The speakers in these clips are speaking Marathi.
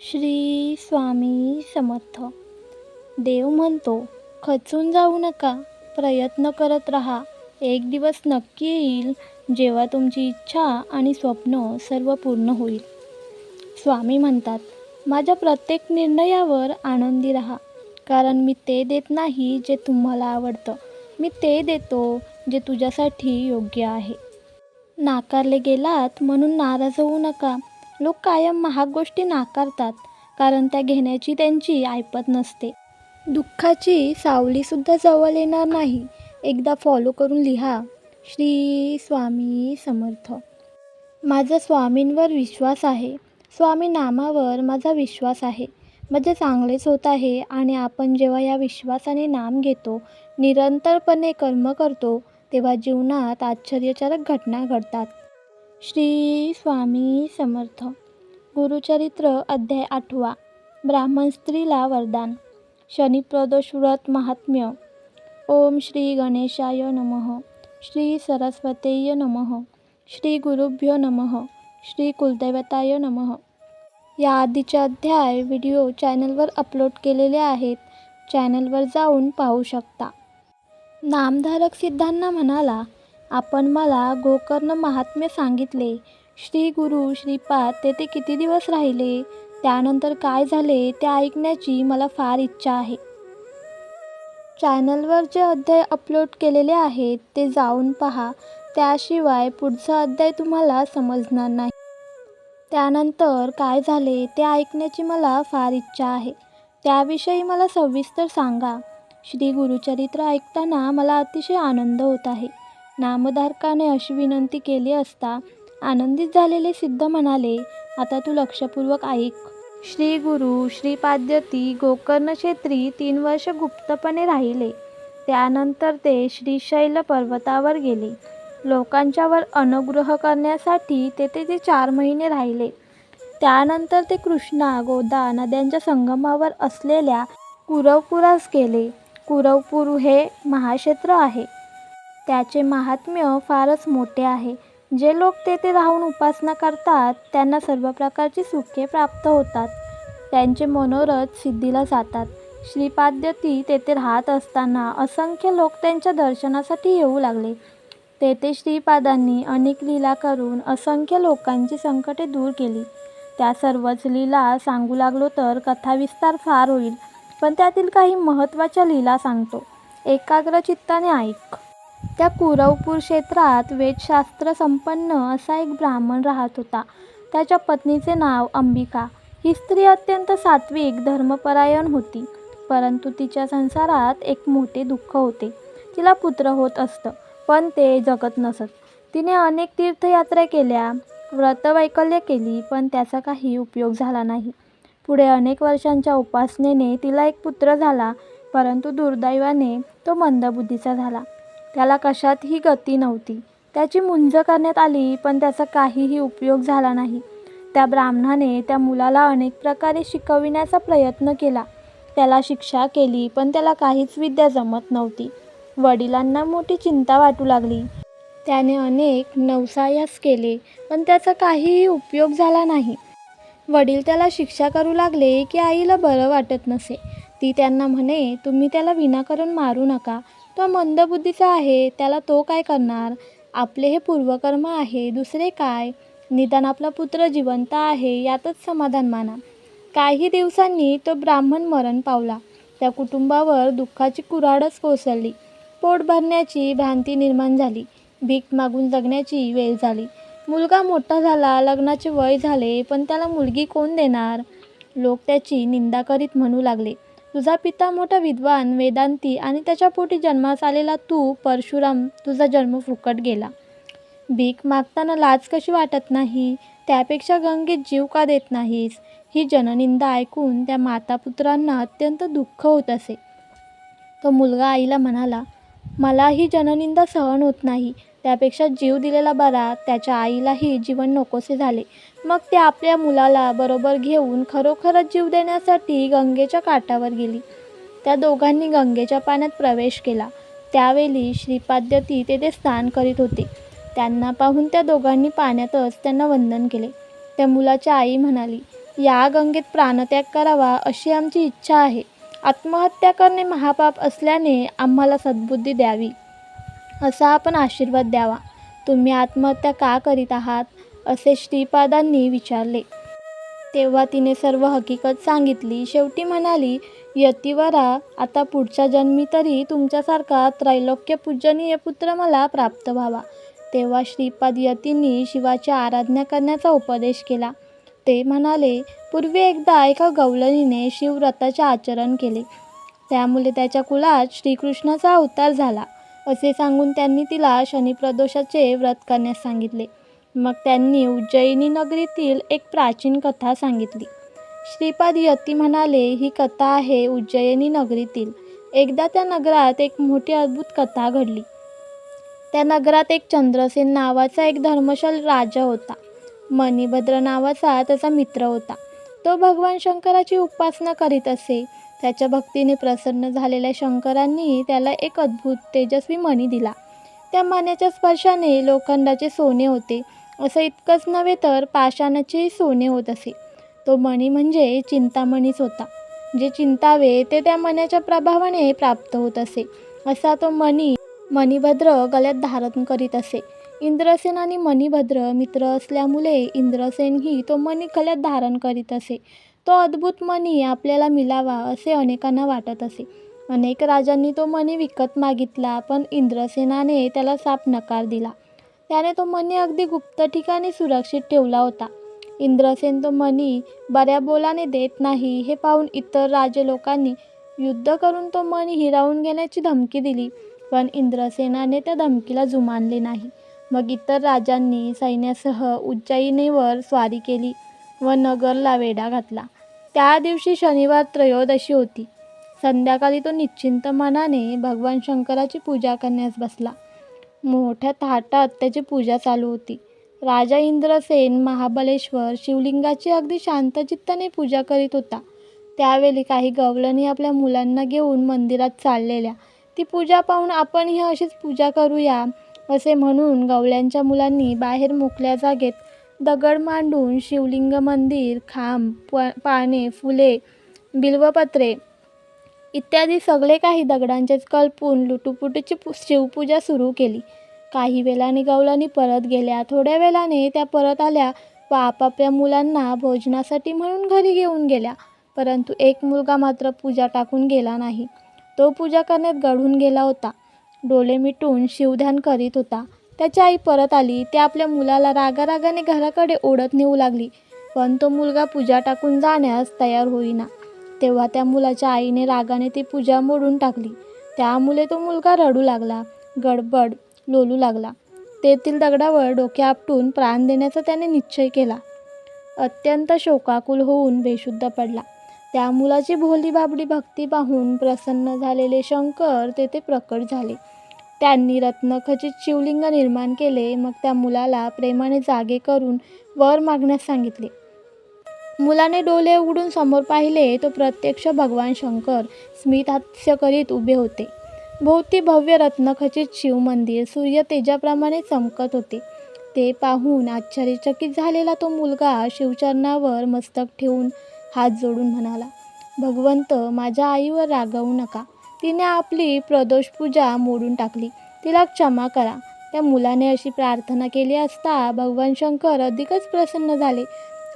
श्री स्वामी समर्थ. देव म्हणतो खचून जाऊ नका प्रयत्न करत राहा. एक दिवस नक्की येईल जेव्हा तुमची इच्छा आणि स्वप्न सर्व पूर्ण होईल. स्वामी म्हणतात माझ्या प्रत्येक निर्णयावर आनंदी राहा कारण मी ते देत नाही जे तुम्हाला आवडतं. मी ते देतो जे तुझ्यासाठी योग्य आहे. नाकारले गेलात म्हणून नाराज होऊ नका. लोक कायम महाग गोष्टी नाकारतात कारण त्या घेण्याची त्यांची ऐपत नसते. दुःखाची सावलीसुद्धा जवळ येणार नाही. एकदा फॉलो करून लिहा. श्री स्वामी समर्थ. माझा स्वामींवर विश्वास आहे. स्वामी नामावर माझा विश्वास आहे. म्हणजे चांगलेच होत आहे आणि आपण जेव्हा या विश्वासाने नाम घेतो निरंतरपणे कर्म करतो तेव्हा जीवनात आश्चर्यकारक घटना घडतात. श्री स्वामी समर्थ. गुरुचरित्र अध्याय आठवा. ब्राह्मण स्त्रीला वरदान. शनिप्रदोष व्रत महात्म्य. ओम श्री गणेशाय नमः. श्री सरस्वतेय नमः. श्री गुरुभ्यो नमः. श्री कुलदैवताय नमः. या आधीचे अध्याय व्हिडिओ चॅनलवर अपलोड केलेले आहेत. चॅनलवर जाऊन पाहू शकता. नामधारक सिद्धांना म्हणाला आपण मला गोकर्ण महात्म्य सांगितले. श्री गुरु श्रीपाद तेथे किती दिवस राहिले? त्यानंतर काय झाले ते ऐकण्याची मला फार इच्छा आहे. चॅनलवर जे अध्याय अपलोड केलेले आहेत ते जाऊन पहा. त्याशिवाय पुढचा अध्याय तुम्हाला समजणार नाही. त्यानंतर काय झाले ते ऐकण्याची मला फार इच्छा आहे. त्याविषयी मला सविस्तर सांगा. श्री गुरुचरित्र ऐकताना मला अतिशय आनंद होत आहे. नामधारकाने अशी विनंती केली असता आनंदित झालेले सिद्ध म्हणाले आता तू लक्षपूर्वक ऐक. श्री गुरु श्रीपाद्यती गोकर्ण क्षेत्री तीन वर्ष गुप्तपणे राहिले. त्यानंतर ते श्रीशैल पर्वतावर गेले. लोकांच्यावर अनुग्रह करण्यासाठी तेथे ते चार महिने राहिले. त्यानंतर ते कृष्णा गोदा नद्यांच्या संगमावर असलेल्या कुरवपुरास गेले. कुरवपूर हे महाक्षेत्र आहे. त्याचे महात्म्य फारच मोठे आहे. जे लोक तेथे राहून उपासना करतात त्यांना सर्व प्रकारची सुखे प्राप्त होतात. त्यांचे मनोरथ सिद्धीला जातात. श्रीपाद्यती तेथे राहत असताना असंख्य लोक त्यांच्या दर्शनासाठी येऊ लागले. तेथे श्रीपादांनी अनेक लीला करून असंख्य लोकांची संकटे दूर केली. त्या सर्वच लीला सांगू लागलो तर कथाविस्तार फार होईल पण त्यातील काही महत्त्वाच्या लीला सांगतो. एकाग्र चित्ताने ऐक. त्या कुरवपूर क्षेत्रात वेदशास्त्र संपन्न असा एक ब्राह्मण राहत होता. त्याच्या पत्नीचे नाव अंबिका. ही स्त्री अत्यंत सात्विक धर्मपरायण होती परंतु तिच्या संसारात एक मोठे दुःख होते. तिला पुत्र होत असतं पण ते जगत नसत. तिने अनेक तीर्थयात्रा केल्या व्रतवैकल्य केली पण त्याचा काही उपयोग झाला नाही. पुढे अनेक वर्षांच्या उपासनेने तिला एक पुत्र झाला परंतु दुर्दैवाने तो मंदबुद्धीचा झाला. त्याला कशातही गती नव्हती. त्याची मुंज करण्यात आली पण त्याचा काहीही उपयोग झाला नाही. त्या ब्राह्मणाने त्या मुलाला अनेक प्रकारे शिकविण्याचा प्रयत्न केला. त्याला शिक्षा केली पण त्याला काहीच विद्या जमत नव्हती. वडिलांना मोठी चिंता वाटू लागली. त्याने अनेक नवसायास केले पण त्याचा काहीही उपयोग झाला नाही. वडील त्याला शिक्षा करू लागले की आईला बरं वाटत नसे. ती त्यांना म्हणे तुम्ही त्याला विनाकारण मारू नका. तो मंदबुद्धीचा आहे त्याला तो काय करणार? आपले हे पूर्वकर्म आहे दुसरे काय? निदान आपला पुत्र जिवंत आहे यातच समाधान माना. काही दिवसांनी तो ब्राह्मण मरण पावला. त्या कुटुंबावर दुःखाची कुऱ्हाडच कोसळली. पोट भरण्याची भ्रांती निर्माण झाली. भीक मागून जगण्याची वेळ झाली. मुलगा मोठा झाला लग्नाचे वय झाले पण त्याला मुलगी कोण देणार? लोक त्याची निंदा करीत म्हणू लागले. तुझा पिता मोठा विद्वान वेदांती आणि त्याच्या पोटी जन्मास आलेला तू परशुराम तुझा जन्म फुकट गेला. भीक मागताना लाज कशी वाटत नाही? त्यापेक्षा गंगेत जीव का देत नाहीस? ही जननिंदा ऐकून त्या मातापुत्रांना अत्यंत दुःख होत असे. तो मुलगा आईला म्हणाला मला ही जननिंदा सहन होत नाही. त्यापेक्षा जीव दिलेला बरा त्याच्या आईलाही जीवन नकोसे झाले. मग ते आपल्या मुलाला बरोबर घेऊन खरोखरच जीव देण्यासाठी गंगेच्या काठावर गेली. त्या दोघांनी गंगेच्या पाण्यात प्रवेश केला. त्यावेळी श्रीपाद्यती तेथे स्नान करीत होते. त्यांना पाहून त्या दोघांनी पाण्यातच त्यांना वंदन केले. त्या मुलाच्या आई म्हणाली या गंगेत प्राणत्याग करावा अशी आमची इच्छा आहे. आत्महत्या करणे महापाप असल्याने आम्हाला सद्बुद्धी द्यावी असा आपण आशीर्वाद द्यावा. तुम्ही आत्महत्या का करीत आहात? असे श्रीपादांनी विचारले. तेव्हा तिने सर्व हकीकत सांगितली. शेवटी म्हणाली यतिवरा आता पुढच्या जन्मी तरी तुमच्यासारखा त्रैलोक्य पूजनीय पुत्र मला प्राप्त व्हावा. तेव्हा श्रीपाद यतींनी शिवाची आराधना करण्याचा उपदेश केला. ते म्हणाले पूर्वी एकदा एका गवलनीने शिवव्रताचे आचरण केले. त्यामुळे त्याच्या कुलात श्रीकृष्णाचा अवतार झाला असे सांगून त्यांनी तिला शनिप्रदोषाचे व्रत करण्यास सांगितले. मग त्यांनी उज्जयिनी नगरीतील एक प्राचीन कथा सांगितली. श्रीपाद यती म्हणाले ही कथा आहे उज्जयिनी नगरीतील. एकदा त्या नगरात एक मोठी अद्भुत कथा घडली. त्या नगरात एक चंद्रसेन नावाचा एक धर्मशाल राजा होता. मणिभद्र नावाचा त्याचा मित्र होता. तो भगवान शंकराची उपासना करीत असे. त्याच्या भक्तीने प्रसन्न झालेल्या शंकरांनी त्याला एक अद्भुत तेजस्वी मणी दिला. त्या मण्याच्या स्पर्शाने लोखंडाचे सोने होते. असं इतकंच नव्हे तर पाषाणाचेही सोने होत असे. तो मणी म्हणजे चिंतामणीच होता. जे चिंतावे ते त्या मण्याच्या प्रभावाने प्राप्त होत असे. असा तो मणी मणिभद्र गळ्यात धारण करीत असे. इंद्रसेन आणि मणिभद्र मित्र असल्यामुळे इंद्रसेनही तो मणी गळ्यात धारण करीत असे. तो अद्भुत मणी आपल्याला मिळावा असे अनेकांना वाटत असे. अनेक राजांनी तो मणी विकत मागितला पण इंद्रसेनाने त्याला साप नकार दिला. त्याने तो मणी अगदी गुप्त ठिकाणी सुरक्षित ठेवला होता. इंद्रसेन तो मणी बऱ्या बोलाने देत नाही हे पाहून इतर राजे लोकांनी युद्ध करून तो मणी हिरावून घेण्याची धमकी दिली. पण इंद्रसेनाने त्या धमकीला जुमानले नाही. मग इतर राजांनी सैन्यासह उज्जयिनीवर स्वारी केली व नगरला वेढा घातला. त्या दिवशी शनिवार त्रयोदशी होती. संध्याकाळी तो निश्चिंत मनाने भगवान शंकराची पूजा करण्यास बसला. मोठ्या थाटात त्याची पूजा चालू होती. राजा इंद्रसेन महाबलेश्वर शिवलिंगाची अगदी शांतचित्ताने पूजा करीत होता. त्यावेळी काही गवळणी आपल्या मुलांना घेऊन मंदिरात चाललेल्या. ती पूजा पाहून आपणही अशीच पूजा करूया. असे म्हणून गवळ्यांच्या मुलांनी बाहेर मोकळ्या जागेत दगड मांडून शिवलिंग मंदिर खांब प पाने फुले बिल्वपत्रे इत्यादी सगळे काही दगडांचेच कल्पून लुटूपुटीची पु शिवपूजा सुरू केली. काही वेळाने गवळणी परत गेल्या थोड्या वेळाने त्या परत आल्या व आपापल्या मुलांना भोजनासाठी म्हणून घरी घेऊन गेल्या. परंतु एक मुलगा मात्र पूजा टाकून गेला नाही. तो पूजा करण्यात गढून गेला होता. डोळे मिटून शिवध्यान करीत होता. त्याची आई परत आली. ते आपल्या मुलाला रागारागाने घराकडे ओढत नेऊ लागली. पण तो मुलगा पूजा टाकून जाण्यास तयार होईना. तेव्हा त्या मुलाच्या आईने रागाने ती पूजा मोडून टाकली. त्यामुळे तो मुलगा रडू लागला गडबड लोलू लागला. तेथील दगडावर डोके आपटून प्राण देण्याचा त्याने निश्चय केला. अत्यंत शोकाकुल होऊन बेशुद्ध पडला. त्या मुलाची भोली बाबडी भक्ती पाहून प्रसन्न झालेले शंकर तेथे प्रकट झाले. त्यांनी रत्नखचित शिवलिंग निर्माण केले मग त्या मुलाला प्रेमाने जागे करून वर मागण्यास सांगितले. मुलाने डोले उघडून समोर पाहिले तो प्रत्यक्ष भगवान शंकर स्मित हास्य करीत उभे होते. भोवती भव्य रत्नखचित शिवमंदिर सूर्य तेजाप्रमाणे चमकत होते. ते पाहून आश्चर्यचकित झालेला तो मुलगा शिवचरणावर मस्तक ठेवून हात जोडून म्हणाला भगवंत माझ्या आईवर रागवू नका. तिने आपली प्रदोष पूजा मोडून टाकली. तिला क्षमा करा. त्या मुलाने अशी प्रार्थना केली असता भगवान शंकर अधिकच प्रसन्न झाले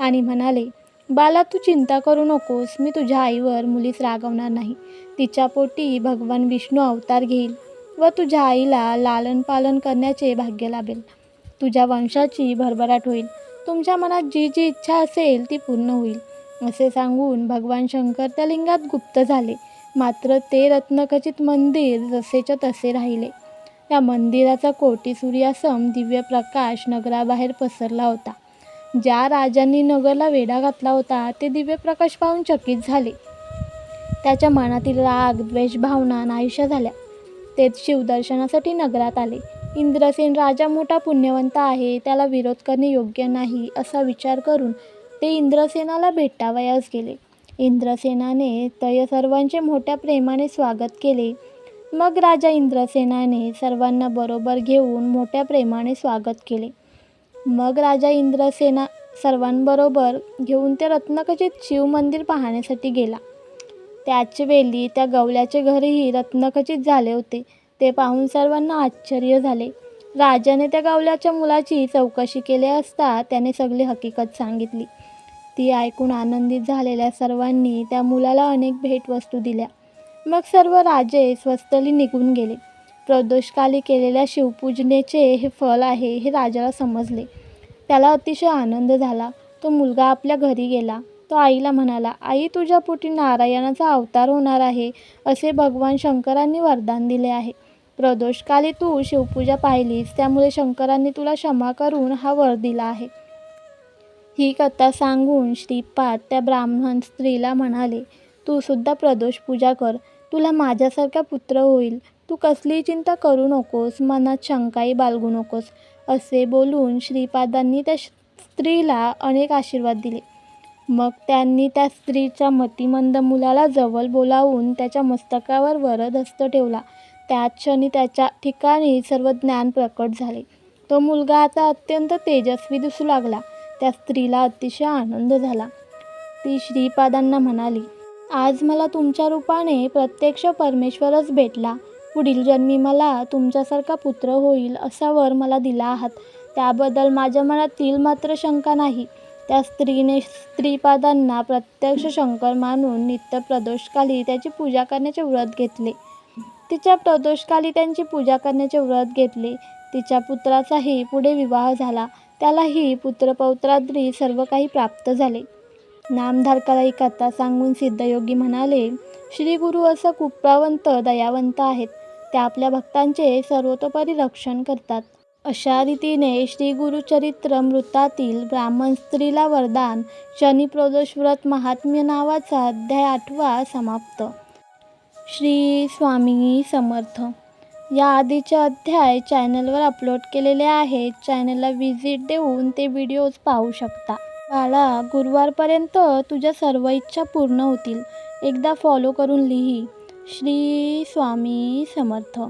आणि म्हणाले बाला तू चिंता करू नकोस. मी तुझ्या आईवर मुलीस रागवणार नाही. तिच्या पोटी भगवान विष्णू अवतार घेईल व तुझ्या आईला लालन पालन करण्याचे भाग्य लाभेल. तुझ्या वंशाची भरभराट होईल. तुमच्या मनात जी जी इच्छा असेल ती पूर्ण होईल. असे सांगून भगवान शंकर त्या लिंगात गुप्त झाले. मात्र ते रत्नखचित मंदिर जसेच्या तसे राहिले. त्या मंदिराचा कोटी सूर्यासम दिव्य प्रकाश नगराबाहेर पसरला होता. ज्या राजांनी नगरला वेढा घातला होता ते दिव्य प्रकाश पाहून चकित झाले. त्याच्या मनातील राग द्वेष भावना नाहीशा झाल्या. ते शिवदर्शनासाठी नगरात आले. इंद्रसेन राजा मोठा पुण्यवंत आहे त्याला विरोध करणे योग्य नाही असा विचार करून ते इंद्रसेनाला भेटावयास गेले. इंद्रसेनाने तय सर्वांचे मोठ्या प्रेमाने स्वागत केले. मग राजा इंद्रसेनाने सर्वांना बरोबर घेऊन मोठ्या प्रेमाने स्वागत केले. मग राजा इंद्रसेना सर्वांबरोबर घेऊन ते रत्नखचित शिवमंदिर पाहण्यासाठी गेला. त्याच वेळी त्या गवल्याचे घरही रत्नखचित झाले होते. ते पाहून सर्वांना आश्चर्य झाले. राजाने त्या गवल्याच्या मुलाची चौकशी केली असता त्याने सगळी हकीकत सांगितली. ती ऐकून आनंदित झालेल्या सर्वांनी त्या मुलाला अनेक भेटवस्तू दिल्या. मग सर्व राजे स्वस्तली निघून गेले. प्रदोषकाली केलेल्या शिवपूजनेचे हे फल आहे हे राजाला समजले. त्याला अतिशय आनंद झाला. तो मुलगा आपल्या घरी गेला. तो आईला म्हणाला आई तुझ्या पोटी नारायणाचा अवतार होणार आहे असे भगवान शंकरांनी वरदान दिले आहे. प्रदोषकाली तू शिवपूजा पाहिलीस त्यामुळे शंकरांनी तुला क्षमा करून हा वर दिला आहे. ही कथा सांगून श्रीपाद त्या ब्राह्मण स्त्रीला म्हणाले तू सुद्धा प्रदोष पूजा कर. तुला माझ्यासारखा पुत्र होईल. तू कसलीही चिंता करू नकोस. मनात शंकाही बाळगू नकोस. असे बोलून श्रीपादांनी त्या स्त्रीला अनेक आशीर्वाद दिले. मग त्यांनी त्या स्त्रीच्या मतिमंद मुलाला जवळ बोलावून त्याच्या मस्तकावर वरदहस्त ठेवला. त्याच क्षणी त्याच्या ठिकाणी सर्व ज्ञान प्रकट झाले. तो मुलगा आता अत्यंत तेजस्वी दिसू लागला. त्या स्त्रीला अतिशय आनंद झाला. ती श्रीपादांना म्हणाली आज मला तुमच्या रूपाने प्रत्यक्ष परमेश्वरच भेटला. पुढील जन्मी मला तुमच्यासारखा पुत्र होईल असा वर मला दिला आहात. त्याबद्दल माझ्या मनातील मात्र शंका नाही. त्या स्त्रीने स्त्रीपादांना प्रत्यक्ष शंकर मानून नित्य प्रदोषकाली त्याची पूजा करण्याचे व्रत घेतले. तिच्या प्रदोषकाली त्यांची पूजा करण्याचे व्रत घेतले. तिच्या पुत्राचाही पुढे विवाह झाला. त्यालाही पुत्रपौत्राद्री सर्व काही प्राप्त झाले. नामधारकाला एक कथा सांगून सिद्धयोगी म्हणाले श्री गुरु असं कुप्रावंत दयावंत आहेत. ते आपल्या भक्तांचे सर्वतोपरी रक्षण करतात. अशा रीतीने श्री गुरुचरित्र मृतातील ब्राह्मण स्त्रीला वरदान शनी व्रत महात्म्य नावाचा अध्याय आठवा समाप्त. श्री स्वामी समर्थ. या आधीचे अध्याय चॅनलवर अपलोड केलेले आहेत. चॅनलला व्हिजिट देऊन ते व्हिडिओज पाहू शकता. बाळा गुरुवारपर्यंत तुझ्या सर्व इच्छा पूर्ण होतील. एकदा फॉलो करून लिही. श्री स्वामी समर्थ.